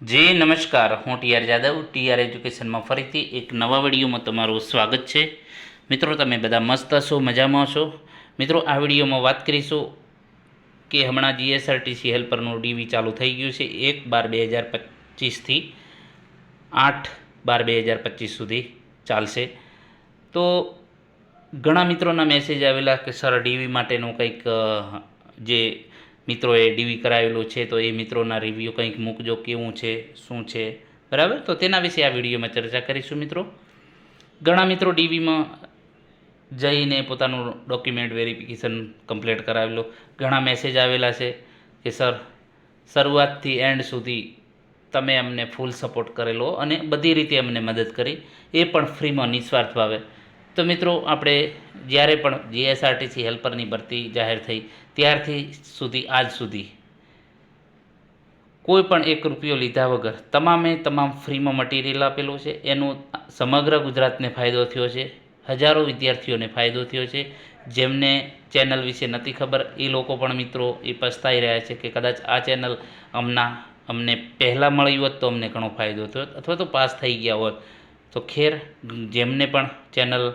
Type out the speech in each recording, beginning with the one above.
જી, નમસ્કાર. હું TR Jadav. TR એજ્યુકેશનમાં ફરીથી એક નવા વિડીયોમાં તમારું સ્વાગત છે. મિત્રો, તમે બધા મસ્ત હશો, મજામાં હશો? મિત્રો, આ વિડીયોમાં વાત કરીશું કે હમણાં જીએસઆરટીસી હેલ્પરનું ડીવી ચાલુ થઈ ગયું છે એક બાર બે હજાર પચીસથી આઠ બાર બે હજાર પચીસ સુધી ચાલશે. તો ઘણા મિત્રોના મેસેજ આવેલા કે સર ડીવી માટેનું કંઈક જે મિત્રોએ ડીવી કરાવેલું છે, તો એ મિત્રોના રિવ્યૂ કંઈક મૂકજો, કેવું છે, શું છે. બરાબર? તો તેના વિશે આ વિડીયોમાં ચર્ચા કરીશું મિત્રો. ઘણા મિત્રો ડીવીમાં જઈને પોતાનું ડોક્યુમેન્ટ વેરિફિકેશન કમ્પ્લીટ કરાવેલો. ઘણા મેસેજ આવેલા છે કે સર શરૂઆતથી એન્ડ સુધી તમે અમને ફૂલ સપોર્ટ કરેલો અને બધી રીતે અમને મદદ કરી. એ પણ ફ્રીમાં નિસ્વાર્થ ભાવે. તો મિત્રો, આપણે જ્યારે પણ જીએસઆરટીસી હેલ્પરની ભરતી જાહેર થઈ ત્યારથી સુધી, આજ સુધી. કોઈ પણ એક રૂપિયો લીધા વગર તમામે તમામ ફ્રીમાં મટીરિયલ આપેલું છે. એનું સમગ્ર ગુજરાતને ફાયદો થયો છે. હજારો વિદ્યાર્થીઓને ફાયદો થયો છે. જેમને ચેનલ વિશે નથી ખબર, એ લોકો પણ મિત્રો એ પસ્તાઈ રહ્યા છે કે કદાચ આ ચેનલ અમના અમને પહેલાં મળ્યું હોત તો અમને ઘણો ફાયદો થયો અથવા તો પાસ થઈ ગયા હોત. તો ખેર, જેમને પણ ચેનલ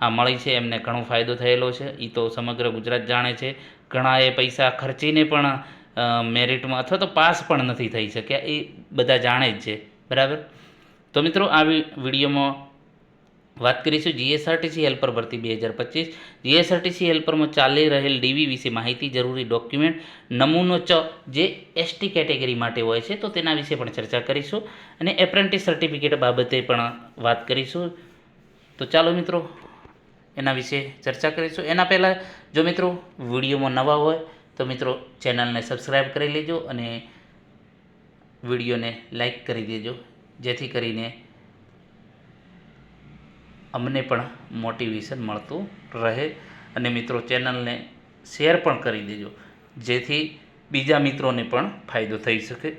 આ મળી છે, એમને ઘણો ફાયદો થયેલો છે. એ તો સમગ્ર ગુજરાત જાણે છે. ઘણાએ પૈસા ખર્ચીને પણ મેરિટમાં અથવા તો પાસ પણ નથી થઈ શક્યા. એ બધા જાણે જ છે. બરાબર? તો મિત્રો આ વિડીયોમાં વાત કરીશું જીએસઆરટીસી હેલ્પર ભરતી બે હજાર પચીસ. જીએસઆરટીસી હેલ્પરમાં ચાલી રહેલ ડીવી વિશે માહિતી, જરૂરી ડોક્યુમેન્ટ, નમૂનો ચ, જે એસટી કેટેગરી માટે હોય છે, તો તેના વિશે પણ ચર્ચા કરીશું. અને એપ્રેન્ટિસ સર્ટિફિકેટ બાબતે પણ વાત કરીશું. તો ચાલો મિત્રો એના વિશે ચર્ચા કરીશું. એના પહેલાં જો મિત્રો વિડીયોમાં નવા હોય તો મિત્રો ચેનલને સબસ્ક્રાઈબ કરી લેજો અને વિડીયોને લાઈક કરી દેજો. જેથી કરીને અમને પણ મોટિવેશન મળતું રહે અને મિત્રો ચેનલને શેર પણ કરી દેજો. જેથી બીજા મિત્રોને પણ ફાયદો થઈ શકે.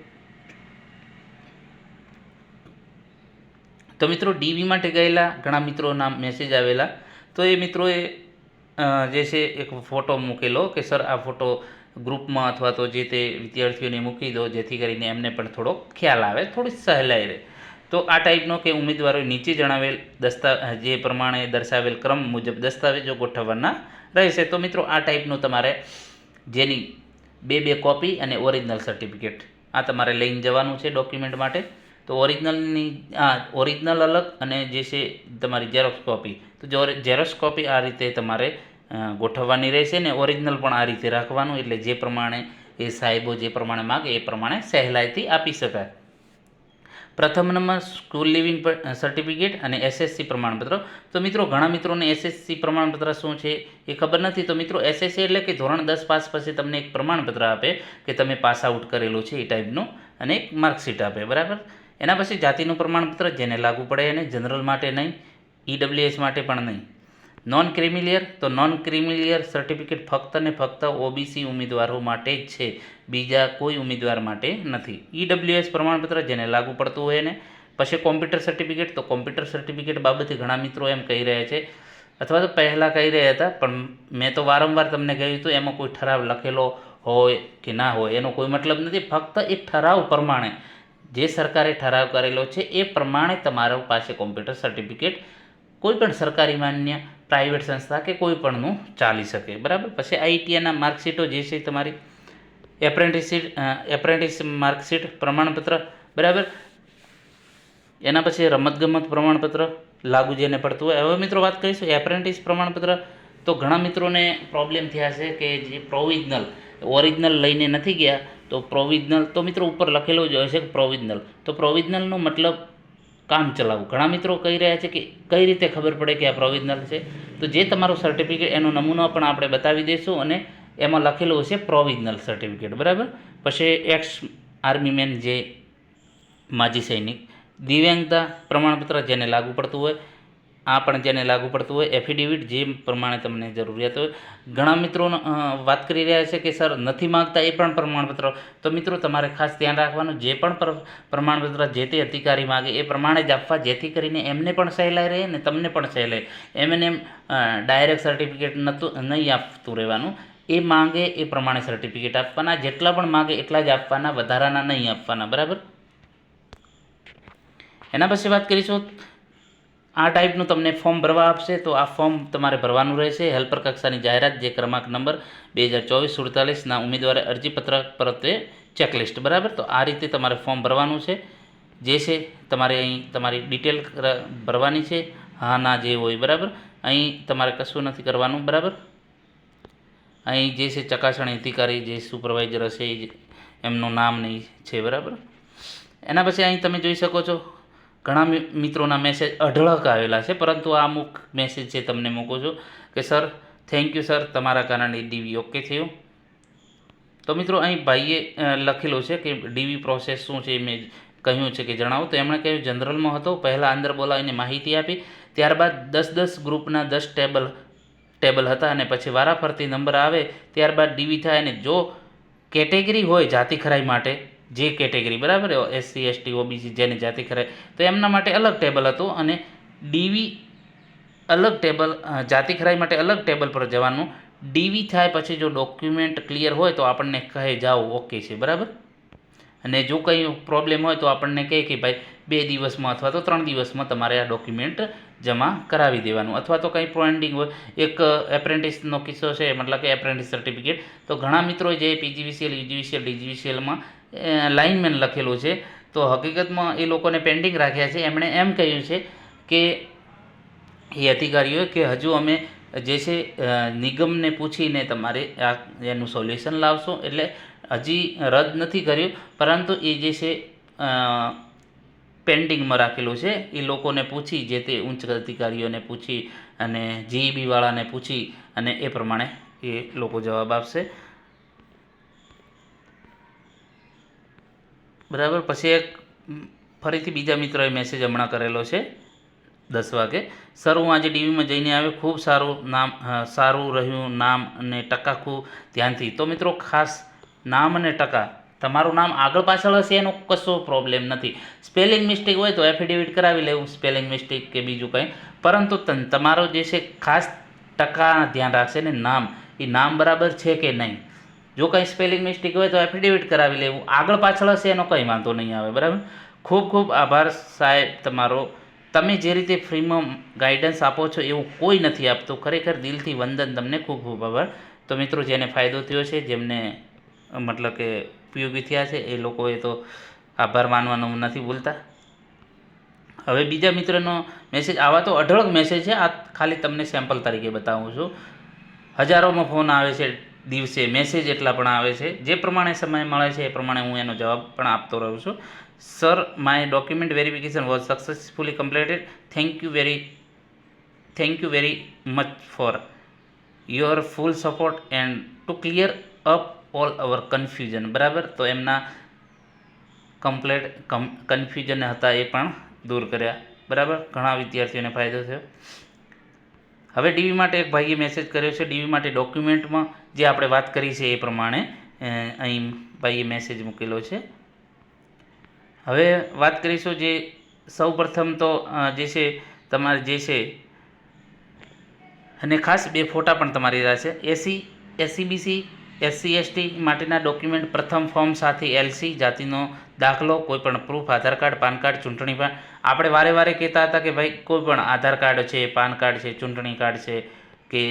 તો મિત્રો ડીવી માટે ગયેલા ઘણા મિત્રોના મેસેજ આવેલા તો એ મિત્રોએ જે છે એક ફોટો મૂકેલો કે સર આ ફોટો ગ્રુપમાં અથવા તો જે તે વિદ્યાર્થીઓને મૂકી દો જેથી કરીને એમને પણ થોડો ખ્યાલ આવે, થોડી સહેલાઈ રહે. તો આ ટાઈપનો કે ઉમેદવારોએ નીચે જણાવેલ દસ્તા, જે પ્રમાણે દર્શાવેલ ક્રમ મુજબ દસ્તાવેજો ગોઠવવાના રહેશે. તો મિત્રો આ ટાઈપનું તમારે જેની બે બે કોપી અને ઓરિજિનલ સર્ટિફિકેટ આ તમારે લઈને જવાનું છે ડોક્યુમેન્ટ માટે. તો ઓરિજિનલની આ ઓરિજિનલ અલગ અને જે છે તમારી ઝેરોક્સ કોપી તો ઝેરોક્સ કોપી આ રીતે તમારે ગોઠવવાની રહેશે ને ઓરિજિનલ પણ આ રીતે રાખવાનું એટલે જે પ્રમાણે એ સાહેબો જે પ્રમાણે માગે એ પ્રમાણે સહેલાઈથી આપી શકાય. પ્રથમ નંબર સ્કૂલ લિવિંગ સર્ટિફિકેટ અને એસએસસી પ્રમાણપત્ર. તો મિત્રો, ઘણા મિત્રોને એસએસસી પ્રમાણપત્ર શું છે એ ખબર નથી. તો મિત્રો એસએસસી એટલે કે ધોરણ દસ પાસ પછી તમને એક પ્રમાણપત્ર આપે કે તમે પાસ આઉટ કરેલું છે એ ટાઈપનું અને એક માર્કશીટ આપે, બરાબર? એના પછી જાતિનું પ્રમાણપત્ર જેને લાગુ પડે એને જનરલ માટે નહીં ઈડબ્લ્યુએસ માટે પણ નહીં. નોન ક્રિમિલિયર તો નોન ક્રિમિલિયર સર્ટિફિકેટ ફક્ત ને ફક્ત ઓબીસી ઉમેદવારો માટે જ છે. બીજા કોઈ ઉમેદવાર માટે નથી. ઈડબ્લ્યુએસ પ્રમાણપત્ર જેને લાગુ પડતું હોય એને. પછી કોમ્પ્યુટર સર્ટિફિકેટ તો કોમ્પ્યુટર સર્ટિફિકેટ બાબતે ઘણા મિત્રો એમ કહી રહ્યા છે. અથવા તો પહેલાં કહી રહ્યા હતા, પણ મેં તો વારંવાર તમને કહ્યું હતું, એમાં કોઈ ઠરાવ લખેલો હોય કે ના હોય, એનો કોઈ મતલબ નથી. ફક્ત એક ઠરાવ પ્રમાણે જે સરકારે ઠરાવ કરેલો છે, એ પ્રમાણે તમારા પાસે કોમ્પ્યુટર સર્ટિફિકેટ કોઈ પણ સરકારી માન્ય પ્રાઇવેટ સંસ્થા કે કોઈ પણનું ચાલી શકે. બરાબર? પછી આઈટીઆઈના માર્કશીટો જે છે તમારી એપ્રેન્ટિસશીટ એપ્રેન્ટિસ માર્કશીટ પ્રમાણપત્ર, બરાબર? એના પછી રમતગમત પ્રમાણપત્ર લાગુ જેને પડતું હોય. હવે મિત્રો વાત કરીશું એપ્રેન્ટિસ પ્રમાણપત્ર. તો ઘણા મિત્રોને પ્રોબ્લેમ થયા છે કે જે પ્રોવિઝનલ ઓરિજિનલ લઈને નથી ગયા. તો પ્રોવિઝનલ તો મિત્રો ઉપર લખેલું જ હોય છે પ્રોવિઝનલ તો પ્રોવિઝનલનો મતલબ કામ ચલાવવું. ઘણા મિત્રો કહી રહ્યા છે કે કઈ રીતે ખબર પડે કે આ પ્રોવિઝનલ છે? તો જે તમારો સર્ટિફિકેટ એનો નમૂનો પણ આપણે બતાવી દઈશું અને એમાં લખેલું હશે પ્રોવિઝનલ સર્ટિફિકેટ બરાબર? પછી એક્સ આર્મી મેન જે માજી સૈનિક, દિવ્યાંગતા પ્રમાણપત્ર જેને લાગુ પડતું હોય આ પણ જેને લાગુ પડતું હોય એફિડેવિટ જે પ્રમાણે તમને જરૂરિયાત હોય. ઘણા મિત્રો વાત કરી રહ્યા છે કે, સર, નથી માગતા એ પણ પ્રમાણપત્ર. તો મિત્રો, તમારે ખાસ ધ્યાન રાખવાનું, જે પણ પ્રમાણપત્ર જે તે અધિકારી માગે એ પ્રમાણે જ આપવા, જેથી કરીને એમને પણ સહેલાઈ રહે અને તમને પણ સહેલાઈ એમ એને ડાયરેક્ટ સર્ટિફિકેટ નહોતું નહીં આપતું રહેવાનું. એ માંગે એ પ્રમાણે સર્ટિફિકેટ આપવાના, જેટલા પણ માગે એટલા જ આપવાના, વધારાના નહીં આપવાના. બરાબર? એના પછી વાત કરીશું આ ટાઈપનું તમને ફોર્મ ભરવા આપશે, તો આ ફોર્મ તમારે ભરવાનું રહેશે. હેલ્પર કક્ષાની જાહેરાત, જે ક્રમાંક નંબર બે હજાર ચોવીસ સુડતાલીસના ઉમેદવારે અરજીપત્રક પરત્વે ચેકલિસ્ટ બરાબર? તો આ રીતે તમારે ફોર્મ ભરવાનું છે. જે છે, તમારે અહીં તમારી ડિટેલ ભરવાની છે. હા, ના, જે હોય, બરાબર? અહીં તમારે કશું નથી કરવાનું, બરાબર? અહીં જે છે, ચકાસણી અધિકારી, જે સુપરવાઇઝર હશે એમનું નામ નહીં છે, બરાબર? એના પછી અહીં તમે જોઈ શકો છો ઘણા મિત્રોના મેસેજ અઢળક આવેલા છે, પરંતુ આ અમુક મેસેજ છે તમને મૂકું છું કે સર થેન્ક યુ સર તમારા કારણે ડીવી ઓકે થયું. તો મિત્રો, અહીં ભાઈએ લખેલું છે કે ડીવી પ્રોસેસ શું છે મેં કહ્યું છે કે જણાવો. તો એમણે કહ્યું જનરલમાં હતો, પહેલાં અંદર બોલાવીને માહિતી આપી, ત્યારબાદ દસ દસ ગ્રુપના દસ ટેબલ ટેબલ હતા અને પછી વારાફરતી નંબર આવે, ત્યારબાદ ડીવી થાય અને જો કેટેગરી હોય જાતિ ખરાઈ માટે જે કેટેગરી, બરાબર? એસસી એસટી ઓબીસી જેને જાતિ ખરાય તો એમના માટે અલગ ટેબલ હતું અને ડીવી અલગ ટેબલ જાતિ ખરાઈ માટે અલગ ટેબલ પર જવાનું. ડીવી થાય પછી જો ડોક્યુમેન્ટ ક્લિયર હોય તો આપણને કહે જાઓ ઓકે છે, બરાબર? અને જો કંઈ પ્રોબ્લેમ હોય તો આપણને કહે કે ભાઈ, બે દિવસમાં અથવા તો ત્રણ દિવસમાં તમારે આ ડોક્યુમેન્ટ જમા કરાવી દેવાનું. અથવા તો કંઈ પેન્ડિંગ હોય, એક એપ્રેન્ટિસનો કિસ્સો છે, મતલબ કે એપ્રેન્ટિસ સર્ટિફિકેટ તો ઘણા મિત્રો જે પીજીવીસીએલ યુજીવીસીએલ ડીજીવીસીએલમાં લાઇનમેન લખેલું છે. તો હકીકતમાં એ લોકોને પેન્ડિંગ રાખ્યા છે. એમણે એમ કહ્યું છે કે એ અધિકારીઓએ કે હજુ અમે જે છે નિગમને પૂછીને તમારે આ એનું સોલ્યુશન લાવશો. એટલે હજી રદ નથી કર્યું. પરંતુ એ જે છે પેન્ડિંગમાં રાખેલું છે. એ લોકોને પૂછી, જે તે ઉચ્ચ અધિકારીઓને પૂછી અને જીઈબીવાળાને પૂછી અને એ પ્રમાણે એ લોકો જવાબ આપશે. બરાબર? પછી એક ફરીથી બીજા મિત્રોએ મેસેજ હમણાં કરેલો છે, દસ વાગે. સર, હું આજે ડીવીમાં જઈને આવ્યો. ખૂબ સારું નામ સારું રહ્યું નામ અને ટકા ખૂબ ધ્યાનથી. તો મિત્રો, ખાસ નામ અને ટકા. તમારું નામ આગળ પાછળ હશે, એનો કશો પ્રોબ્લેમ નથી. સ્પેલિંગ મિસ્ટેક હોય તો એફિડેવિટ કરાવી લેવું, સ્પેલિંગ મિસ્ટેક કે બીજું કંઈ. પરંતુ તમારો જે છે, ખાસ ટકા ધ્યાન રાખશે ને નામ. એ નામ બરાબર છે કે નહીં? જો કંઈ સ્પેલિંગ મિસ્ટેક હોય તો એફિડેવિટ કરાવી લેવું. આગળ પાછળ હશે એનો કંઈ વાંધો નહીં આવે, બરાબર? ખૂબ ખૂબ આભાર સાહેબ તમારો. તમે જે રીતે ફ્રીમાં ગાઈડન્સ આપો છો એવું કોઈ નથી આપતું. ખરેખર દિલથી વંદન. તમને ખૂબ ખૂબ આભાર. તો મિત્રો, જેને ફાયદો થયો છે, જેમને, મતલબ કે ઉપયોગી થયા છે, એ લોકોએ તો આભાર માનવાનું નથી ભૂલતા. હવે બીજા મિત્રનો મેસેજ આવા તો અઢળક મેસેજ છે. આ ખાલી તમને સેમ્પલ તરીકે બતાવું છું. હજારોમાં ફોન આવે છે દિવસે મેસેજ એટલા પણ આવે છે. જે પ્રમાણે સમય મળે છે એ પ્રમાણે હું એનો જવાબ પણ આપતો રહું છું. Sir my document verification was successfully completed thank you very thank you very much for your full support and to clear up all our confusion બરાબર? તો એમના કમ્પ્લેટ કન્ફ્યુઝન હતા એ પણ દૂર કર્યા. બરાબર? ઘણા વિદ્યાર્થીઓને ફાયદો થયો. હવે ડીવી માટે એક ભાઈએ મેસેજ કર્યો છે. ડીવી માટે ડોક્યુમેન્ટમાં જે આપણે વાત કરી છે એ પ્રમાણે અહીં ભાઈએ મેસેજ મૂકેલો છે. હવે વાત કરીશું જે સૌ તો જે છે તમારે જે છે, અને ખાસ બે ફોટા પણ તમારી રહેશે એસી એસસીબીસી એસસી એસટી માટેના ડોક્યુમેન્ટ પ્રથમ ફોર્મ સાથે એલસી જાતિનો દાખલો, કોઈ પણ proof Aadhaar card, PAN card, ચૂંટણી પણ આપણે વારે વારે કહેતા હતા કે ભાઈ, કોઈ પણ આધાર કાર્ડ છે, પાન કાર્ડ છે, ચૂંટણી કાર્ડ છે, કે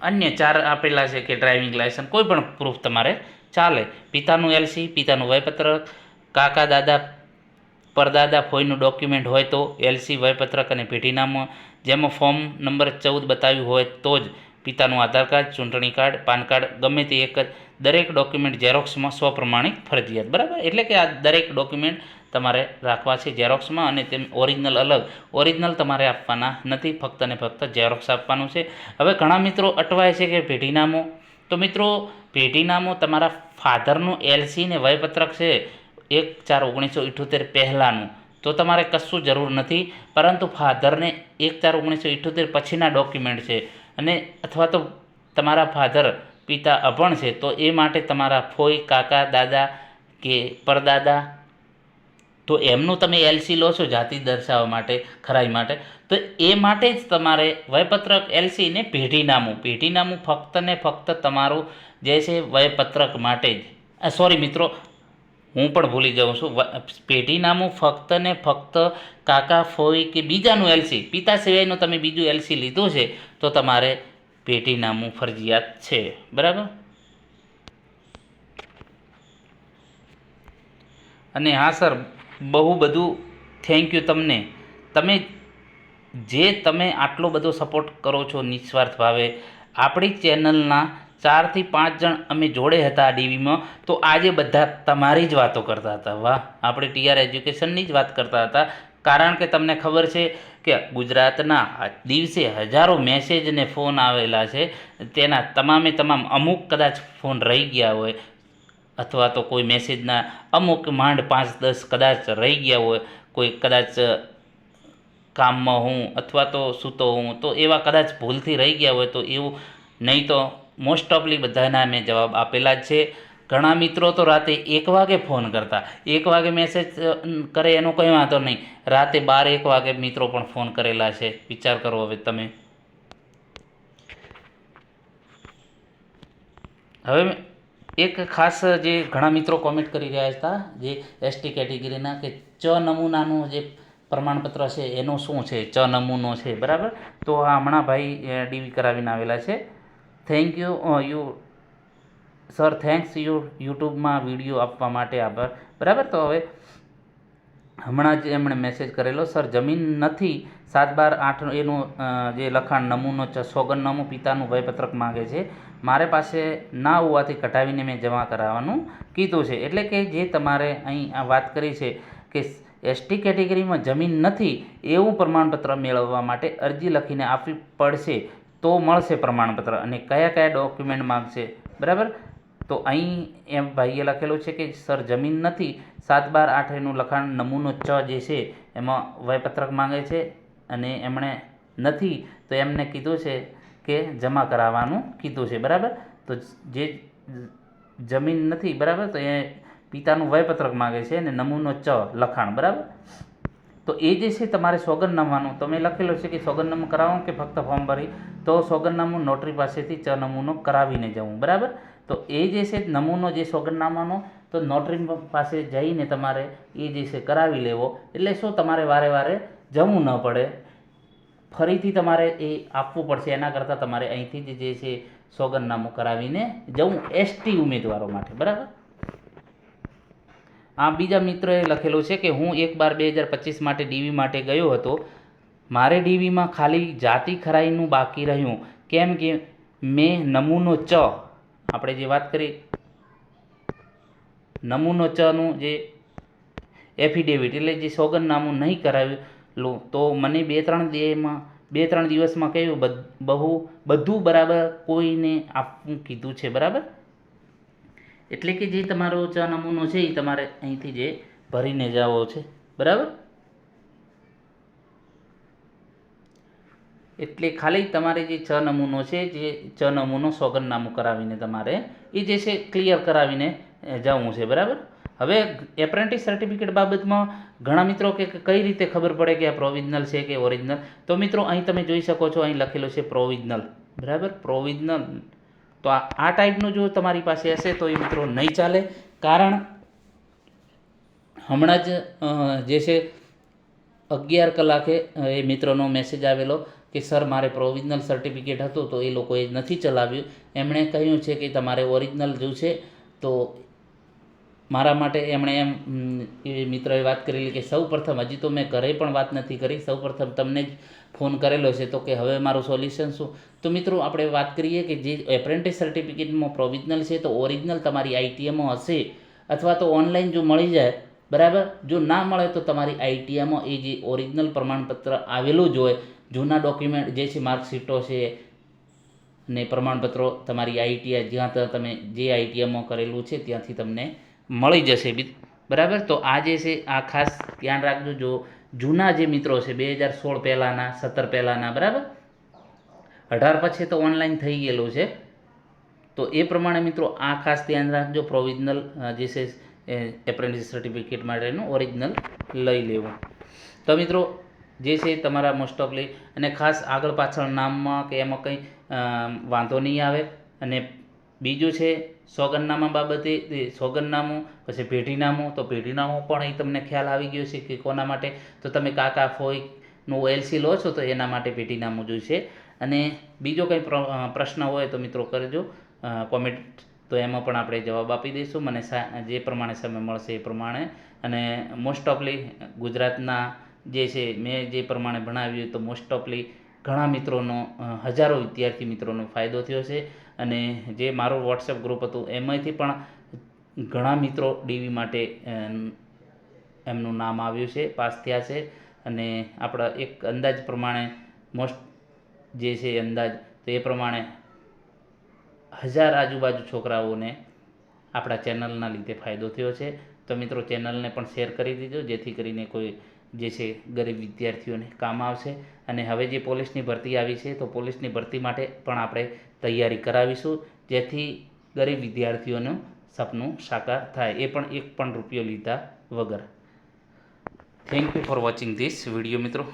અન્ય ચાર આપેલા છે કે ડ્રાઇવિંગ લાયસન્સ, કોઈ પણ પ્રૂફ તમારે ચાલે. પિતાનું એલસી પિતાનું વયપત્રક, કાકા, દાદા, પરદાદા, ફોઈનું ડોક્યુમેન્ટ હોય તો એલસી વયપત્રક અને પેઢીનામું, જેમાં ફોર્મ નંબર ચૌદ બતાવ્યું હોય તો જ પિતાનું આધાર કાર્ડ, ચૂંટણી કાર્ડ, પાન કાર્ડ, ગમે તે એક જ દરેક ડોક્યુમેન્ટ ઝેરોક્સમાં સ્વપ્રમાણિત ફરજિયાત. બરાબર? એટલે કે આ દરેક ડોક્યુમેન્ટ તમારે રાખવા છે ઝેરોક્સમાં અને તેમ ઓરિજિનલ અલગ. ઓરિજિનલ તમારે આપવાના નથી, ફક્ત ને ફક્ત ઝેરોક્સ આપવાનું છે. હવે ઘણા મિત્રો અટવાય છે કે પેઢીનામું. તો મિત્રો, પેઢીનામું તમારા ફાધરનું એલસી ને વયપત્રક છે એક ચાર ઓગણીસો ઇઠોતેર પહેલાંનું. તો તમારે કશું જરૂર નથી. પરંતુ ફાધરને એક ચાર ઓગણીસો ઇઠોતેર પછીના ડોક્યુમેન્ટ છે. અને અથવા તો તમારા ફાધર, પિતા અભણ છે, તો એ માટે તમારા ફોઈ, કાકા, દાદા કે પરદાદા, તો એમનું તમે એલસી લો છો જાતિ દર્શાવવા માટે, ખરાઈ માટે, તો એ માટે જ તમારે વયપત્રક એલસીને પેઢીનામું પેઢીનામું ફક્ત ને ફક્ત તમારું જે છે વયપત્રક માટે જ. સોરી મિત્રો હું પણ ભૂલી જાઉં છું. પેઢીનામું ફક્ત ને ફક્ત કાકા ફોઈ કે બીજાનું એલસી પિતા સિવાયનું તમે બીજું એલસી લીધું છે, તો તમારે પેઢીનામું ફરજિયાત છે. બરાબર? અને હા સર, બહુ બધું થેન્ક યુ તમને. તમે જે તમે આટલો બધો સપોર્ટ કરો છો નિસ્વાર્થ ભાવે, આપણી ચેનલના ચારથી પાંચ જણ અમે જોડે હતા આ ડીવીમાં, તો આજે બધા તમારી જ વાતો કરતા હતા. વાહ, આપણે ટીઆર એજ્યુકેશનની જ વાત કરતા હતા. કારણ કે તમને ખબર છે કે ગુજરાતના દિવસે હજારો મેસેજ ને ફોન આવેલા છે. તેના તમામે તમામ અમુક કદાચ ફોન રહી ગયા હોય, અથવા તો કોઈ મેસેજના અમુક માંડ પાંચ દસ કદાચ રહી ગયા હોય, કોઈ કદાચ કામમાં હું અથવા તો સૂતો હું તો એવા કદાચ ભૂલથી રહી ગયા હોય તો એવું નહીં તો મોસ્ટ ઓફલી બધાના મેં જવાબ આપેલા જ છે. ઘણા મિત્રો તો રાતે એક વાગે ફોન કરતા. એક વાગે મેસેજ કરે એનો કંઈ વાંધો નહીં. રાતે બાર એક વાગે મિત્રો પણ ફોન કરેલા છે. વિચાર કરો હવે તમે. હવે એક ખાસ જે ઘણા મિત્રો કોમેન્ટ કરી રહ્યા હતા, જે એસટી કેટેગરીના કે ચ નમૂનાનું જે પ્રમાણપત્ર છે, એનું શું છે? ચ નમૂનો છે, બરાબર? તો આ હમણાં ભાઈ ડીવી કરાવીને આવેલા છે. Thank you you sir thanks you યુટ્યુબમાં વીડિયો આપવા માટે આભાર. બરાબર? તો હવે હમણાં જ એમણે મેસેજ કરેલો સર જમીન નથી. સાત બાર આઠ એનું જે લખાણ, નમૂનો સોગંદનામું પિતાનું ભયપત્રક માગે છે. મારે પાસે ના હોવાથી કઢાવીને મેં જમા કરાવવાનું કીધું છે. એટલે કે જે તમારે અહીં આ વાત કરી છે કે એસટી કેટેગરીમાં જમીન નથી, એવું પ્રમાણપત્ર મેળવવા માટે અરજી લખીને આપવી પડશે. તો મળશે પ્રમાણપત્ર અને કયા કયા ડોક્યુમેન્ટ માગશે, બરાબર? તો અહીં એમ ભાઈએ લખેલું છે કે સર જમીન નથી, સાત બાર આઠ એનું લખાણ નમૂનો ચ જે છે એમાં વયપત્રક માંગે છે અને એમણે નથી, તો એમને કીધું છે કે જમા કરાવવાનું કીધું છે, બરાબર? તો જે જમીન નથી, બરાબર? તો એ પિતાનું વયપત્રક માગે છે અને નમૂનો ચ લખાણ, બરાબર? તો એ જે છે તમારે સોગંદનામાનું તમે લખેલું છે કે સોગંદનામું કરાવવાનું કે ફક્ત ફોર્મ ભરી તો સોગંદનામું નોટરી પાસેથી ચ નમૂનો કરાવીને જવું, બરાબર? તો એ જે છે નમૂનો જે સોગંદનામાનો, તો નોટરી પાસે જઈને તમારે એ જે છે કરાવી લેવો. એટલે શું તમારે વારે વારે જવું ન પડે? ફરીથી તમારે એ આપવું પડશે, એના કરતાં તમારે અહીંથી જ છે સોગંદનામું કરાવીને જવું એસટી ઉમેદવારો માટે, બરાબર? આ બીજા મિત્રએ લખેલું છે કે હું એક બાર બે હજાર પચીસ માટે ડીવી માટે ગયો હતો. મારે ડીવીમાં ખાલી જાતિ ખરાઈનું બાકી રહ્યું. કેમ કે મેં નમૂનો ચ, આપણે જે વાત કરી, નમૂનો ચનું જે એફિડેવિટ એટલે જે સોગંદનામું નહીં કરાવેલું, તો મને બે ત્રણ દેમાં બે ત્રણ દિવસમાં કહ્યું બહુ, બધું બરાબર કોઈને આપવું કીધું છે, બરાબર? એટલે કે જે તમારો ચ નમૂનો છે, એ તમારે અહીંથી જે ભરીને જવો છે, બરાબર? એટલે ખાલી તમારે જે છ નમૂનો છે, જે ચ નમૂનો સોગંદનામું કરાવીને તમારે એ જે છે ક્લિયર કરાવીને જવું છે, બરાબર? હવે એપ્રેન્ટિસ સર્ટિફિકેટ બાબતમાં ઘણા મિત્રો કે કે, કઈ રીતે ખબર પડે કે આ પ્રોવિઝનલ છે કે ઓરિજિનલ તો મિત્રો, અહીં તમે જોઈ શકો છો, અહીં લખેલો છે પ્રોવિઝનલ બરાબર? પ્રોવિઝનલ તો આ આ ટાઈપનું જો તમારી પાસે હશે તો એ મિત્રો નહીં ચાલે, કારણ હમણાં જ જે છે અગિયાર કલાકે એ મિત્રોનો મેસેજ આવેલો કે સર, મારે પ્રોવિઝનલ સર્ટિફિકેટ હતું તો એ લોકોએ નથી ચલાવ્યું. એમણે કહ્યું છે કે તમારે ઓરિજિનલ જોશે તો મારા માટે એમણે એમ એ મિત્રએ વાત કરેલી કે સૌ પ્રથમ, હજી તો મેં ઘરે પણ વાત નથી કરી. સૌ પ્રથમ તમને જ ફોન કરેલો છે તો કે હવે મારું સોલ્યુશન શું? તો મિત્રો, આપણે વાત કરીએ કે જે એપ્રેન્ટિસ સર્ટિફિકેટમાં પ્રોવિઝનલ છે તો ઓરિજિનલ તમારી આઈટીએમાં હશે અથવા તો ઓનલાઈન જો મળી જાય, બરાબર? જો ના મળે તો તમારી આઈટીઆઈમાં એ જે ઓરિજિનલ પ્રમાણપત્ર આવેલું જ હોય જૂના ડોક્યુમેન્ટ જે છે, માર્કશીટો છે, ને પ્રમાણપત્રો તમારી આઈટીઆઈ જ્યાં તમે જે આઈટીઆઈમાં કરેલું છે, ત્યાંથી તમને મળી જશે બરાબર? તો આ જે છે, આ ખાસ ધ્યાન રાખજો. જો જૂના જે મિત્રો છે, બે હજાર સોળ પહેલાંના, સત્તર પહેલાંના, બરાબર? અઢાર પછી તો ઓનલાઈન થઈ ગયેલું છે. તો એ પ્રમાણે મિત્રો આ ખાસ ધ્યાન રાખજો પ્રોવિઝનલ જે છે એપ્રેન્ટિસ સર્ટિફિકેટ માટેનું ઓરિજિનલ લઈ લેવું. તો મિત્રો જે છે તમારા મોસ્ટ ઓફલી અને ખાસ આગળ પાછળ નામમાં કે એમાં કંઈ વાંધો નહીં આવે. અને બીજું છે સોગંદનામા બાબતે સોગનનામું પછી પેઢીનામું, તો પેઢીનામું પણ એ તમને ખ્યાલ આવી ગયો છે કે કોના માટે? તો તમે કાકા ફોઈનું એલસી લો છો, તો એના માટે પેઢીનામું જોઈશે અને બીજો કંઈ પ્ર- પ્રશ્ન હોય તો મિત્રો કરજો. કોમેન્ટ તો એમાં પણ આપણે જવાબ આપી દઈશું. મને જે પ્રમાણે સમય મળશે એ પ્રમાણે. અને મોસ્ટ ઓફલી ગુજરાતના જે છે, મેં જે પ્રમાણે ભણાવ્યું તો મોસ્ટ ઓફલી ઘણા મિત્રોનો હજારો વિદ્યાર્થી મિત્રોનો ફાયદો થયો છે. અને જે મારું વોટ્સએપ ગ્રુપ હતું, એમાંથી પણ ઘણા મિત્રો ડીવી માટે એમનું નામ આવ્યું છે, પાસ થયા છે. અને આપણા એક અંદાજ પ્રમાણે મોસ્ટ જે છે અંદાજ, તો એ પ્રમાણે હજાર આજુબાજુ છોકરાઓને આપણા ચેનલના લીધે ફાયદો થયો છે. તો મિત્રો, ચેનલને પણ શેર કરી દીધો જેથી કરીને કોઈ જે છે ગરીબ વિદ્યાર્થીઓને કામ આવશે. અને હવે જે પોલીસની ભરતી આવી છે, તો પોલીસની ભરતી માટે પણ આપણે તૈયારી કરાવીશું, જેથી ગરીબ વિદ્યાર્થીઓનું સપનું સાકાર થાય. એ પણ એક પણ રૂપિયો લીધા વગર. Thank you for watching this video મિત્રો.